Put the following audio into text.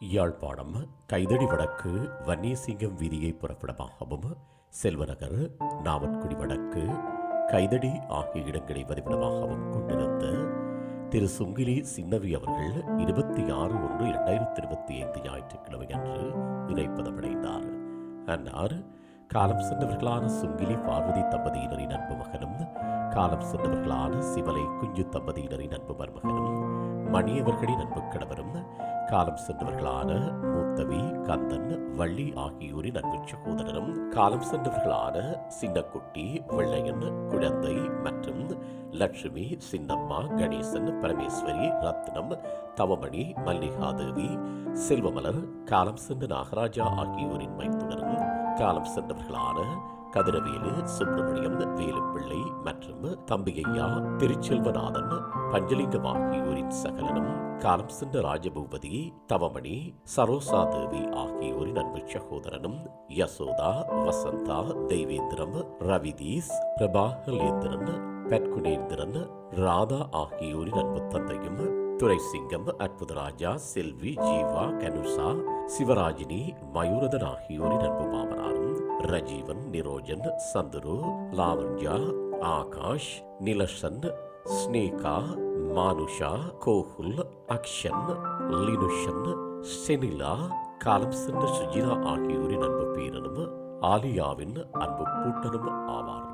யாழ்ப்பாணம் கைதடி வடக்கு வன்னியசிங்கம் வீதியை புறப்படமாகவும் செல்வநகர் நாவற்குடி வடக்கு கைதடி ஆகிய இடங்களை வதிவிடமாகவும் கொண்டிருந்த திரு சுங்கிலி சின்னவி அவர்கள் இருபத்தி ஆறு ஒன்று இரண்டாயிரத்தி இருபத்தி ஐந்து ஞாயிற்றுக்கிழமை அன்று இணைப்பதமடைந்தார். அன்னார் காலம் சென்றவர்களான சுங்கிலி பார்வதி தம்பதியினரின் அன்பு மகனும் காலம் சென்றவர்களான சிவலை குஞ்சு தம்பதியினரின் அன்பு மருமகனும் மணியவர்களின் அன்பு கணவரும் காலம் சென்றவர்களான மூத்தவி கந்தன் வள்ளி ஆகியோரின் அன்பு சகோதரரும் காலம் சென்றவர்களான சின்னக்குட்டி வெள்ளையன் குழந்தை மற்றும் லட்சுமி சின்னம்மா கணேசன் பரமேஸ்வரி ரத்னம் தவமணி மல்லிகாதேவி செல்வமலர் காலம் சென்ற நாகராஜா ஆகியோரின் மைத்து காலம் சென்றவர்களான கதிரவேலு சுப்பிரமணியம் வேலுப்பிள்ளை மற்றும் தம்பிகையா திருச்செல்வநாதன் பஞ்சலிங்கம் ஆகியோரின் சகலனும் காலம் சென்ற ராஜபூபதி தவமணி சரோசா தேவி ஆகியோரின் அன்பு சகோதரனும் யசோதா வசந்தா தெய்வேந்திரம் ரவிதீஸ் பிரபாகலேந்திரன் பெட்குனேந்திரன் ராதா ஆகியோரின் அன்பு தந்தையும் துரைசிங்கம் அற்புதராஜா செல்வி ஜீவா கனுசா சிவராஜினி மயூரதன் ஆகியோரின் அன்பு மாமனாரும் ரஜீவன் நிரோஜன் சந்துரு லாவண்யா ஆகாஷ் நிலசன் ஸ்னேகா மானுஷா கோகுல் அக்ஷன் லினுஷன் செனிலா காலம் சென்ற சுஜிதா ஆகியோரின் அன்பு பேரனும் ஆலியாவின் அன்பு பூட்டனும் ஆவார்கள்.